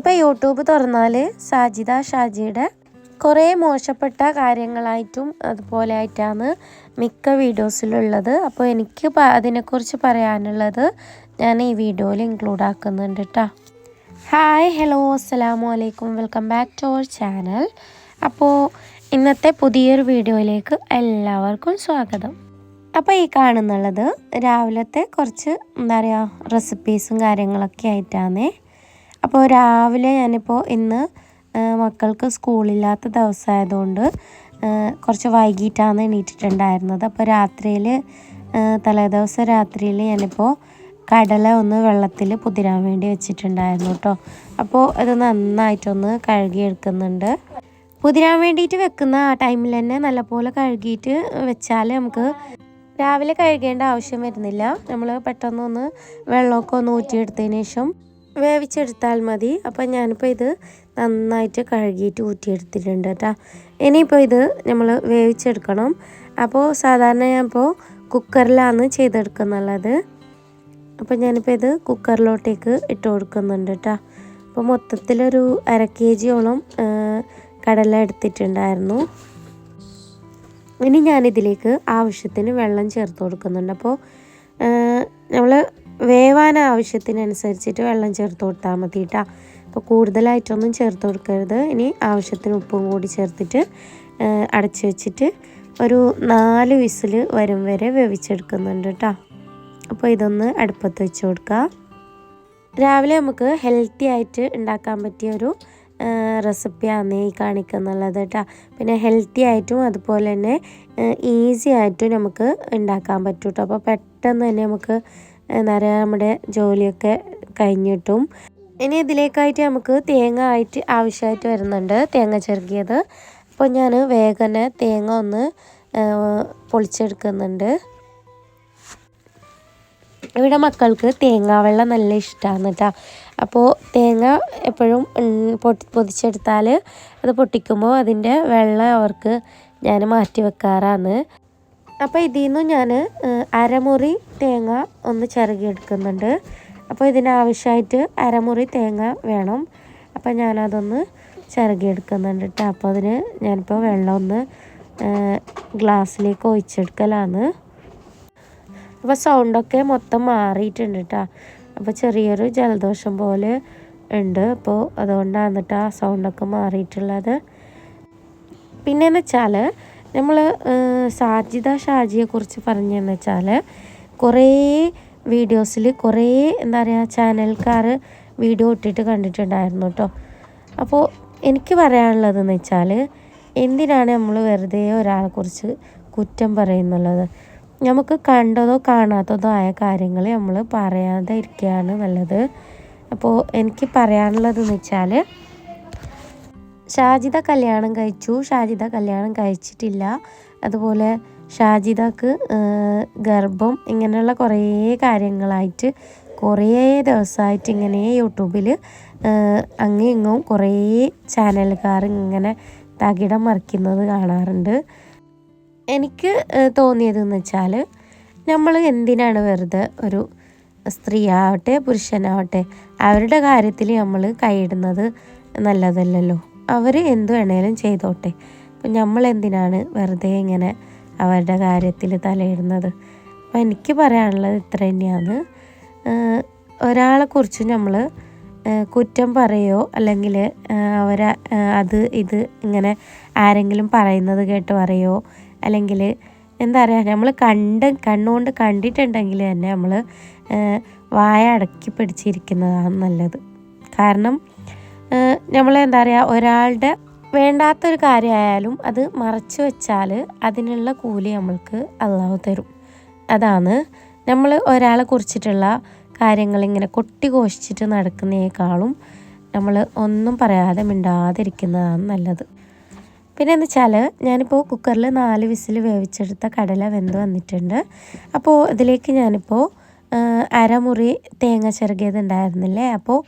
ഇപ്പം യൂട്യൂബ് തുറന്നാൽ സാജിദ ഷാജിയുടെ കുറേ മോശപ്പെട്ട കാര്യങ്ങളായിട്ടും അതുപോലെ ആയിട്ടാണ് മിക്ക വീഡിയോസിലുള്ളത്. അപ്പോൾ എനിക്ക് അതിനെക്കുറിച്ച് പറയാനുള്ളത് ഞാൻ ഈ വീഡിയോയിൽ ഇൻക്ലൂഡ് ആക്കുന്നുണ്ട് കേട്ടോ ഹായ് ഹലോ അസ്സലാമു അലൈക്കും. Welcome back to our channel അപ്പോൾ ഇന്നത്തെ പുതിയൊരു വീഡിയോയിലേക്ക് എല്ലാവർക്കും സ്വാഗതം. അപ്പോൾ ഈ കാണുന്നുള്ളത് രാവിലത്തെ കുറച്ച് എന്താ പറയുക റെസിപ്പീസും കാര്യങ്ങളൊക്കെ ആയിട്ടാണ്. അപ്പോൾ രാവിലെ ഞാനിപ്പോൾ ഇന്ന് മക്കൾക്ക് സ്കൂളില്ലാത്ത ദിവസമായതുകൊണ്ട് കുറച്ച് വൈകിട്ടാണ് എണീറ്റിട്ടുണ്ടായിരുന്നത്. അപ്പോൾ രാത്രിയിൽ തലേദിവസം രാത്രിയിൽ ഞാനിപ്പോൾ കടല ഒന്ന് വെള്ളത്തിൽ പുതിരാൻ വേണ്ടി വെച്ചിട്ടുണ്ടായിരുന്നു കേട്ടോ. അപ്പോൾ അത് നന്നായിട്ടൊന്ന് കഴുകിയെടുക്കുന്നുണ്ട്. പുതിരാൻ വേണ്ടിയിട്ട് വെക്കുന്ന ആ ടൈമിൽ തന്നെ നല്ലപോലെ കഴുകിയിട്ട് വെച്ചാൽ നമുക്ക് രാവിലെ കഴുകേണ്ട ആവശ്യം വരുന്നില്ല. നമ്മൾ പെട്ടെന്നൊന്ന് വെള്ളമൊക്കെ ഒന്ന് ഊറ്റിയെടുത്തതിന് ശേഷം വേവിച്ചെടുത്താൽ മതി. അപ്പം ഞാനിപ്പോൾ ഇത് നന്നായിട്ട് കഴുകിയിട്ട് ഊറ്റിയെടുത്തിട്ടുണ്ട് കേട്ടോ. ഇനിയിപ്പോൾ ഇത് നമ്മൾ വേവിച്ചെടുക്കണം. അപ്പോൾ സാധാരണ ഞാൻ ഇപ്പോൾ കുക്കറിലാണ് ചെയ്തെടുക്കുന്നുള്ളത്. അപ്പോൾ ഞാനിപ്പോൾ ഇത് കുക്കറിലോട്ടേക്ക് ഇട്ട് കൊടുക്കുന്നുണ്ട് കേട്ടോ. അപ്പോൾ മൊത്തത്തിലൊരു അര കെ ജിയോളം കടല എടുത്തിട്ടുണ്ടായിരുന്നു. ഇനി ഞാനിതിലേക്ക് ആവശ്യത്തിന് വെള്ളം ചേർത്ത് കൊടുക്കുന്നുണ്ട്. അപ്പോൾ നമ്മൾ വേവാൻ ആവശ്യത്തിനനുസരിച്ചിട്ട് വെള്ളം ചേർത്ത് കൊടുത്താൽ മതി കേട്ടോ അപ്പോൾ കൂടുതലായിട്ടൊന്നും ചേർത്ത് കൊടുക്കരുത്. ഇനി ആവശ്യത്തിന് ഉപ്പും കൂടി ചേർത്തിട്ട് അടച്ചു വെച്ചിട്ട് ഒരു നാല് വിസിൽ വരും വരെ വേവിച്ചെടുക്കുന്നുണ്ട് കേട്ടോ അപ്പോൾ ഇതൊന്ന് അടുപ്പത്ത് വെച്ച് കൊടുക്കുക രാവിലെ നമുക്ക് ഹെൽത്തി ആയിട്ട് ഉണ്ടാക്കാൻ പറ്റിയ ഒരു റെസിപ്പിയാണ് ഈ കാണിക്കുന്നുള്ളത് കേട്ടോ പിന്നെ ഹെൽത്തി ആയിട്ടും അതുപോലെ തന്നെ ഈസി ആയിട്ടും നമുക്ക് ഉണ്ടാക്കാൻ പറ്റും കേട്ടോ അപ്പോൾ പെട്ടെന്ന് തന്നെ നമുക്ക് പറയുക നമ്മുടെ ജോലിയൊക്കെ കഴിഞ്ഞിട്ടും. ഇനി ഇതിലേക്കായിട്ട് നമുക്ക് തേങ്ങ ആയിട്ട് ആവശ്യമായിട്ട് വരുന്നുണ്ട്. തേങ്ങ ചെറുക്കിയത് അപ്പോൾ ഞാൻ വേഗം തേങ്ങ ഒന്ന് പൊളിച്ചെടുക്കുന്നുണ്ട്. ഇവിടെ മക്കൾക്ക് തേങ്ങാവെള്ളം നല്ല ഇഷ്ടമാണ് കേട്ടോ. അപ്പോൾ തേങ്ങ എപ്പോഴും പൊട്ടി പൊതിച്ചെടുത്താൽ അത് പൊട്ടിക്കുമ്പോൾ അതിന്റെ വെള്ളം അവർക്ക് ഞാൻ മാറ്റി വെക്കാറാണ്. അപ്പോൾ ഇതിൽ നിന്ന് ഞാൻ അരമുറി തേങ്ങ ഒന്ന് ചിരകിയെടുക്കുന്നുണ്ട് അപ്പോൾ ഇതിനാവശ്യമായിട്ട് അരമുറി തേങ്ങ വേണം. അപ്പോൾ ഞാനതൊന്ന് ചിരകിയെടുക്കുന്നുണ്ട് കേട്ടോ അപ്പോൾ അതിന് ഞാനിപ്പോൾ വെള്ളം ഒന്ന് ഗ്ലാസ്സിലേക്ക് ഒഴിച്ചെടുക്കലാണ്. അപ്പോൾ സൗണ്ടൊക്കെ മൊത്തം മാറിയിട്ടുണ്ട് കേട്ടോ അപ്പോൾ ചെറിയൊരു ജലദോഷം പോലെ ഉണ്ട്. അപ്പോൾ അതുകൊണ്ടാണ് കേട്ടോ ആ സൗണ്ടൊക്കെ മാറിയിട്ടുള്ളത്. പിന്നെയെന്ന് വെച്ചാൽ നമ്മൾ സാജിദ ഷാജിയെ കുറിച്ച് പറഞ്ഞതെന്ന് വെച്ചാൽ കുറേ വീഡിയോസിൽ കുറേ എന്താ പറയുക ചാനൽക്കാർ വീഡിയോ ഇട്ടിട്ട് കണ്ടിട്ടുണ്ടായിരുന്നു കേട്ടോ അപ്പോൾ എനിക്ക് പറയാനുള്ളതെന്ന് വെച്ചാൽ എന്തിനാണ് നമ്മൾ വെറുതെ ഒരാളെ കുറിച്ച് കുറ്റം പറയുന്നുള്ളത്? നമുക്ക് കണ്ടതോ കാണാത്തതോ ആയ കാര്യങ്ങൾ നമ്മൾ പറയാതെ ഇരിക്കുകയാണ് നല്ലത്. അപ്പോൾ എനിക്ക് പറയാനുള്ളതെന്ന് വെച്ചാൽ ഷാജിദ കല്യാണം കഴിച്ചു. ഷാജിദ കല്യാണം കഴിച്ചിട്ടില്ല. അതുപോലെ ഷാജിദക്ക് ഗർഭം ഇങ്ങനെയുള്ള കുറേ കാര്യങ്ങളായിട്ട് കുറേ ദിവസമായിട്ട് ഇങ്ങനെ യൂട്യൂബിൽ അങ്ങും ഇങ്ങും കുറേ ചാനലുകാർ ഇങ്ങനെ തകിടം മറിക്കുന്നത് കാണാറുണ്ട്. എനിക്ക് തോന്നിയതെന്ന് വെച്ചാൽ നമ്മൾ എന്തിനാണ് വെറുതെ ഒരു സ്ത്രീ ആവട്ടെ പുരുഷനാവട്ടെ അവരുടെ കാര്യത്തിൽ നമ്മൾ കൈയിടുന്നത് നല്ലതല്ലല്ലോ. അവർ എന്ത് വേണേലും ചെയ്തോട്ടെ. അപ്പം നമ്മൾ എന്തിനാണ് വെറുതെ ഇങ്ങനെ അവരുടെ കാര്യത്തിൽ തലയിടുന്നത്? അപ്പം എനിക്ക് പറയാനുള്ളത് ഇത്ര തന്നെയാണ്. ഒരാളെക്കുറിച്ച് നമ്മൾ കുറ്റം പറയോ? അല്ലെങ്കിൽ അവരെ അത് ഇത് ഇങ്ങനെ ആരെങ്കിലും പറയുന്നത് കേട്ട് പറയോ? അല്ലെങ്കിൽ എന്താ പറയുക നമ്മൾ കണ്ട് കണ്ണുകൊണ്ട് കണ്ടിട്ടുണ്ടെങ്കിൽ തന്നെ നമ്മൾ വായ അടക്കി പിടിച്ചിരിക്കുന്നതാണ് നല്ലത്. കാരണം നമ്മൾ എന്താ പറയുക ഒരാളുടെ വേണ്ടാത്തൊരു കാര്യമായാലും അത് മറച്ചു വെച്ചാൽ അതിനുള്ള കൂലി നമ്മൾക്ക് അള്ളാഹു തരും. അതാണ് നമ്മൾ ഒരാളെ കുറിച്ചിട്ടുള്ള കാര്യങ്ങൾ ഇങ്ങനെ കൊട്ടി കൊട്ടിഘോഷിച്ചിട്ട് നടക്കുന്നതിനേക്കാളും നമ്മൾ ഒന്നും പറയാതെ മിണ്ടാതിരിക്കുന്നതാണ് നല്ലത്. പിന്നെ എന്ന് വെച്ചാൽ ഞാനിപ്പോൾ കുക്കറിൽ നാല് വിസിൽ വേവിച്ചെടുത്ത കടല വെന്ത് വന്നിട്ടുണ്ട്. അപ്പോൾ ഇതിലേക്ക് ഞാനിപ്പോൾ അരമുറി തേങ്ങ ചിറകിയത് ഉണ്ടായിരുന്നില്ലേ? അപ്പോൾ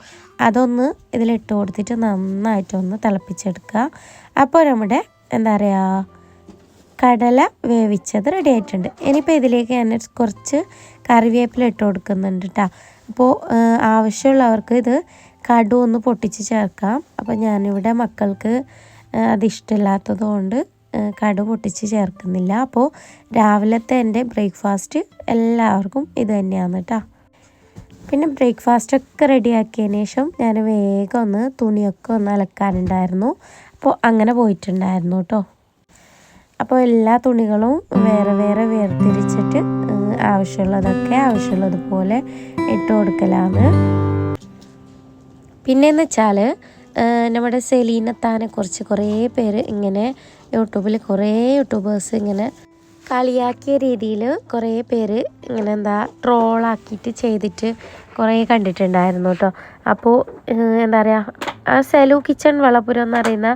അതൊന്ന് ഇതിലിട്ട് കൊടുത്തിട്ട് നന്നായിട്ടൊന്ന് തിളപ്പിച്ചെടുക്കുക. അപ്പോൾ നമ്മുടെ എന്താ പറയുക കടല വേവിച്ചത് റെഡി ആയിട്ടുണ്ട്. ഇനിയിപ്പോൾ ഇതിലേക്ക് ഞാൻ കുറച്ച് കറിവേപ്പില ഇട്ട് കൊടുക്കുന്നുണ്ട് കേട്ടോ അപ്പോൾ ആവശ്യമുള്ളവർക്ക് ഇത് കടു ഒന്ന് പൊട്ടിച്ച് ചേർക്കാം. അപ്പോൾ ഞാനിവിടെ മക്കൾക്ക് അതിഷ്ടമില്ലാത്തത് കൊണ്ട് കടു പൊട്ടിച്ച് ചേർക്കുന്നില്ല. അപ്പോൾ രാവിലത്തെ എന്റെ ബ്രേക്ക്ഫാസ്റ്റ് എല്ലാവർക്കും ഇത് തന്നെയാണ് കേട്ടോ പിന്നെ ബ്രേക്ക്ഫാസ്റ്റ് ഒക്കെ റെഡിയാക്കിയതിന് ശേഷം ഞാൻ വേഗം ഒന്ന് തുണിയൊക്കെ ഒന്ന് അലക്കാനുണ്ടായിരുന്നു. അപ്പോൾ അങ്ങനെ പോയിട്ടുണ്ടായിരുന്നു കേട്ടോ അപ്പോൾ എല്ലാ തുണികളും വേറെ വേറെ വേർതിരിച്ചിട്ട് ആവശ്യമുള്ളതൊക്കെ ആവശ്യമുള്ളതുപോലെ ഇട്ട് കൊടുക്കലാണ്. പിന്നെയെന്ന് വെച്ചാൽ നമ്മുടെ സെലീനത്താനെ കുറിച്ച് കുറേ പേര് ഇങ്ങനെ യൂട്യൂബിൽ കുറേ യൂട്യൂബേഴ്സ് ഇങ്ങനെ കളിയാക്കിയ രീതിയിൽ കുറേ പേര് ഇങ്ങനെ എന്താ ട്രോളാക്കിയിട്ട് ചെയ്തിട്ട് കുറേ കണ്ടിട്ടുണ്ടായിരുന്നു കേട്ടോ. അപ്പോൾ എന്താ പറയുക ആ സെലു കിച്ചൺ വളപുരം എന്ന് പറയുന്ന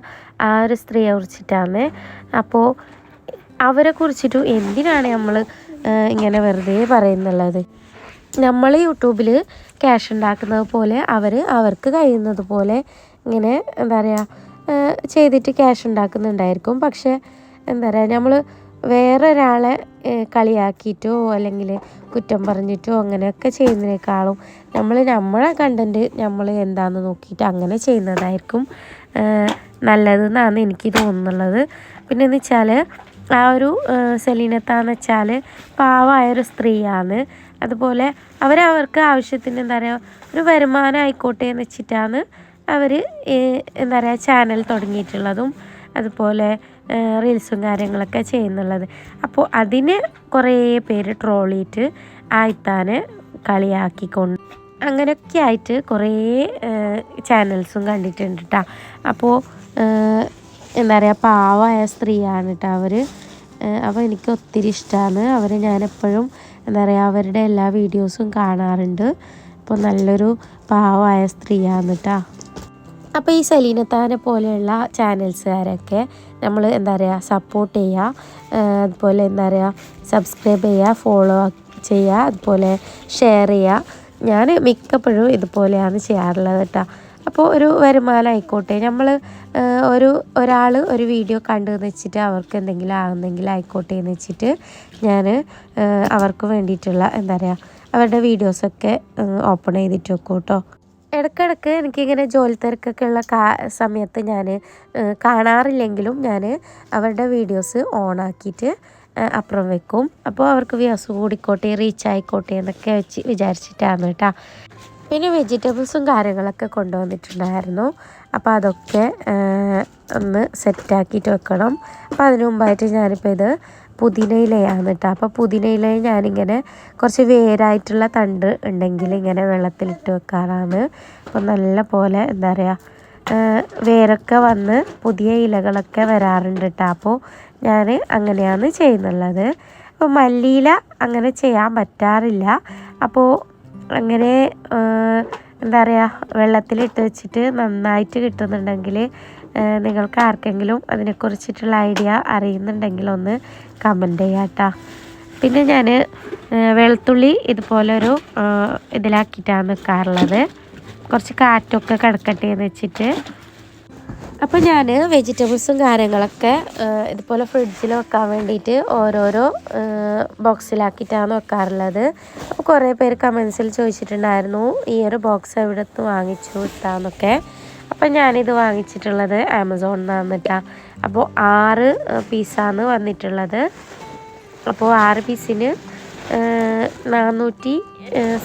ആ ഒരു സ്ത്രീയെ കുറിച്ചിട്ടാണ്. അപ്പോൾ അവരെ കുറിച്ചിട്ട് എന്തിനാണ് നമ്മൾ ഇങ്ങനെ വെറുതെ പറയുന്നുള്ളത്? നമ്മൾ യൂട്യൂബിൽ ക്യാഷ് ഉണ്ടാക്കുന്നത് പോലെ അവർ അവർക്ക് കഴിയുന്നത് പോലെ ഇങ്ങനെ എന്താ പറയുക ചെയ്തിട്ട് ക്യാഷ് ഉണ്ടാക്കുന്നുണ്ടായിരിക്കും. പക്ഷേ എന്താ പറയുക നമ്മൾ വേറെ ഒരാളെ കളിയാക്കിയിട്ടോ അല്ലെങ്കിൽ കുറ്റം പറഞ്ഞിട്ടോ അങ്ങനെയൊക്കെ ചെയ്യുന്നതിനേക്കാളും നമ്മൾ നമ്മളെ കണ്ടന്റ് നമ്മൾ എന്താണെന്ന് നോക്കിയിട്ട് അങ്ങനെ ചെയ്യുന്നതായിരിക്കും നല്ലതെന്നാണ് എനിക്ക് തോന്നുന്നുള്ളത് പിന്നെ എന്ന് വെച്ചാൽ ആ ഒരു സെലീനത്താന്ന് വെച്ചാൽ പാവമായൊരു സ്ത്രീയാണ്. അതുപോലെ അവരവർക്ക് ആവശ്യത്തിന് എന്താ പറയുക ഒരു വരുമാനം ആയിക്കോട്ടെ എന്ന് വെച്ചിട്ടാണ് അവർ എന്താ പറയുക ചാനൽ തുടങ്ങിയിട്ടുള്ളതും അതുപോലെ റീൽസും കാര്യങ്ങളൊക്കെ ചെയ്യുന്നുള്ളത്. അപ്പോൾ അതിന് കുറേ പേര് ട്രോൾ ചെയ്തിട്ട് ആയിത്താനെ കളിയാക്കിക്കൊണ്ട് അങ്ങനെയൊക്കെ ആയിട്ട് കുറേ ചാനൽസും കണ്ടിട്ടുണ്ട് കേട്ടോ അപ്പോൾ എന്താ പറയുക പാവമായ സ്ത്രീയാണ് കേട്ടോ അവർ അപ്പോൾ എനിക്ക് ഒത്തിരി ഇഷ്ടമാണ് അവർ ഞാനെപ്പോഴും എന്താ പറയുക അവരുടെ എല്ലാ വീഡിയോസും കാണാറുണ്ട്. അപ്പോൾ നല്ലൊരു പാവമായ സ്ത്രീയാണ് കേട്ടോ അപ്പോൾ ഈ സലീനത്താനെ പോലെയുള്ള ചാനൽസുകാരൊക്കെ നമ്മൾ എന്താ പറയുക സപ്പോർട്ട് ചെയ്യുക അതുപോലെ എന്താ പറയുക സബ്സ്ക്രൈബ് ചെയ്യുക ഫോളോ ചെയ്യുക അതുപോലെ ഷെയർ ചെയ്യുക ഞാൻ മിക്കപ്പോഴും ഇതുപോലെയാണ് ചെയ്യാറുള്ളത് കേട്ടോ. അപ്പോൾ ഒരു വരുമാനം ആയിക്കോട്ടെ. നമ്മൾ ഒരു ഒരാൾ ഒരു വീഡിയോ കണ്ടു എന്ന് വെച്ചിട്ട് അവർക്ക് എന്തെങ്കിലും ആകുന്നെങ്കിൽ ആയിക്കോട്ടെ എന്ന് വെച്ചിട്ട് ഞാൻ അവർക്ക് വേണ്ടിയിട്ടുള്ള എന്താ പറയുക അവരുടെ വീഡിയോസൊക്കെ ഓപ്പൺ ചെയ്തിട്ട് വെക്കും കേട്ടോ. ഇടയ്ക്കിടയ്ക്ക് എനിക്കിങ്ങനെ ജോലി തിരക്കൊക്കെ ഉള്ള കാ സമയത്ത് ഞാൻ കാണാറില്ലെങ്കിലും ഞാൻ അവരുടെ വീഡിയോസ് ഓണാക്കിയിട്ട് അപ്പുറം വെക്കും. അപ്പോൾ അവർക്ക് വ്യൂസ് കൂടിക്കോട്ടെ റീച്ച് ആയിക്കോട്ടെ എന്നൊക്കെ വെച്ച് വിചാരിച്ചിട്ടാണ് കേട്ടോ പിന്നെ വെജിറ്റബിൾസും കാര്യങ്ങളൊക്കെ കൊണ്ടുവന്നിട്ടുണ്ടായിരുന്നു. അപ്പോൾ അതൊക്കെ ഒന്ന് സെറ്റാക്കിയിട്ട് വെക്കണം. അപ്പോൾ അതിനു മുമ്പായിട്ട് ഞാനിപ്പോൾ ഇത് പുതിനയിലയാണ് കേട്ടോ അപ്പോൾ പുതിനയില ഞാനിങ്ങനെ കുറച്ച് വേരായിട്ടുള്ള തണ്ട് ഉണ്ടെങ്കിൽ ഇങ്ങനെ വെള്ളത്തിലിട്ട് വെക്കാറാണ്. അപ്പോൾ നല്ല പോലെ എന്താ പറയുക വേരൊക്കെ വന്ന് പുതിയ ഇലകളൊക്കെ വരാറുണ്ട് കേട്ടോ അപ്പോൾ ഞാൻ അങ്ങനെയാണ് ചെയ്യുന്നുള്ളത്. അപ്പോൾ മല്ലിയില അങ്ങനെ ചെയ്യാൻ പറ്റാറില്ല. അപ്പോൾ അങ്ങനെ എന്താ പറയുക വെള്ളത്തിലിട്ട് വെച്ചിട്ട് നന്നായിട്ട് കിട്ടുന്നുണ്ടെങ്കിൽ നിങ്ങൾക്ക് ആർക്കെങ്കിലും അതിനെക്കുറിച്ചിട്ടുള്ള ഐഡിയ അറിയുന്നുണ്ടെങ്കിൽ ഒന്ന് കമന്റ് ചെയ്യാം പിന്നെ ഞാൻ വെളുത്തുള്ളി ഇതുപോലൊരു ഇതിലാക്കിയിട്ടാണ് നിൽക്കാറുള്ളത് കുറച്ച് കാറ്റൊക്കെ കിടക്കട്ടെ എന്ന് വെച്ചിട്ട്. അപ്പോൾ ഞാൻ വെജിറ്റബിൾസും കാര്യങ്ങളൊക്കെ ഇതുപോലെ ഫ്രിഡ്ജിൽ വെക്കാൻ വേണ്ടിയിട്ട് ഓരോരോ ബോക്സിലാക്കിയിട്ടാണ് വെക്കാറുള്ളത്. അപ്പോൾ കുറേ പേര് കമൻസിൽ ചോദിച്ചിട്ടുണ്ടായിരുന്നു ഈ ഒരു ബോക്സ് എവിടെ നിന്ന് വാങ്ങിച്ചു? ഇട്ടാന്നൊക്കെ അപ്പോൾ ഞാനിത് വാങ്ങിച്ചിട്ടുള്ളത് ആമസോണിൽ നിന്നാണ് കേട്ടോ. അപ്പോൾ ആറ് പീസാണ് വന്നിട്ടുള്ളത്. അപ്പോൾ ആറ് പീസിന് നാനൂറ്റി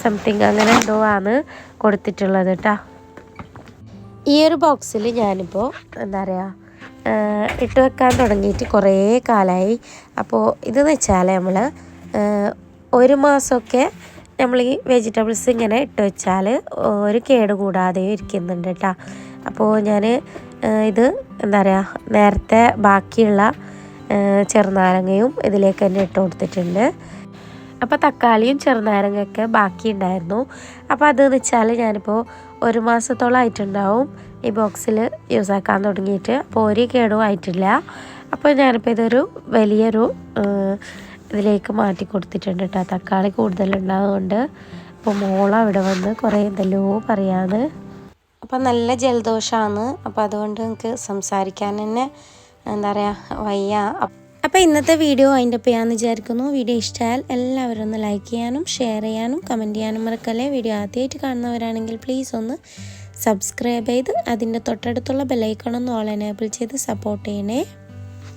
സംതിങ് അങ്ങനെ എന്തോ ആണ് കൊടുത്തിട്ടുള്ളത് കേട്ടോ. ഈ ഒരു ബോക്സിൽ ഞാനിപ്പോൾ എന്താ പറയുക ഇട്ട് വെക്കാൻ തുടങ്ങിയിട്ട് കുറേ കാലമായി അപ്പോൾ ഇതെന്ന് വെച്ചാൽ നമ്മൾ ഒരു മാസമൊക്കെ നമ്മൾ ഈ വെജിറ്റബിൾസ് ഇങ്ങനെ ഇട്ട് വെച്ചാൽ ഒരു കേട് കൂടാതെ ഇരിക്കുന്നുണ്ട് കേട്ടോ. അപ്പോൾ ഞാൻ ഇത് എന്താ പറയുക നേരത്തെ ബാക്കിയുള്ള ചെറുനാരങ്ങയും ഇതിലേക്ക് തന്നെ ഇട്ട് കൊടുത്തിട്ടുണ്ട്. അപ്പോൾ തക്കാളിയും ചെറുനാരങ്ങയൊക്കെ ബാക്കി ഉണ്ടായിരുന്നു. അപ്പോൾ അതെന്ന് വെച്ചാൽ ഞാനിപ്പോൾ ഒരു മാസത്തോളം ആയിട്ടുണ്ടാവും ഈ ബോക്സിൽ യൂസ് ആക്കാൻ തുടങ്ങിയിട്ട്. അപ്പോൾ ഒരു കേടും ആയിട്ടില്ല. അപ്പോൾ ഞാനിപ്പോൾ ഇതൊരു വലിയൊരു ഇതിലേക്ക് മാറ്റി കൊടുത്തിട്ടുണ്ട് കേട്ടോ. തക്കാളി കൂടുതലുണ്ടാകുകൊണ്ട് അപ്പോൾ മോളവിടെ വന്ന് കുറേ എന്തെല്ലോ പറയാന്ന്. അപ്പം നല്ല ജലദോഷമാണ്. അപ്പോൾ അതുകൊണ്ട് നിങ്ങൾക്ക് സംസാരിക്കാൻ തന്നെ എന്താ പറയുക വയ്യ. അപ്പോൾ ഇന്നത്തെ വീഡിയോ അതിന്റെ ഒപ്പം ഞാൻ വിചാരിക്കുന്നു. വീഡിയോ ഇഷ്ടമായാൽ എല്ലാവരും ഒന്ന് ലൈക്ക് ചെയ്യാനും ഷെയർ ചെയ്യാനും കമന്റ് ചെയ്യാനും മറക്കല്ലേ. വീഡിയോ ആദ്യമായിട്ട് കാണുന്നവരാണെങ്കിൽ പ്ലീസ് ഒന്ന് സബ്സ്ക്രൈബ് ചെയ്ത് അതിന്റെ തൊട്ടടുത്തുള്ള ബെലൈക്കൺ ഒന്ന് ഓൾ എനേബിൾ ചെയ്ത് സപ്പോർട്ട് ചെയ്യണേ.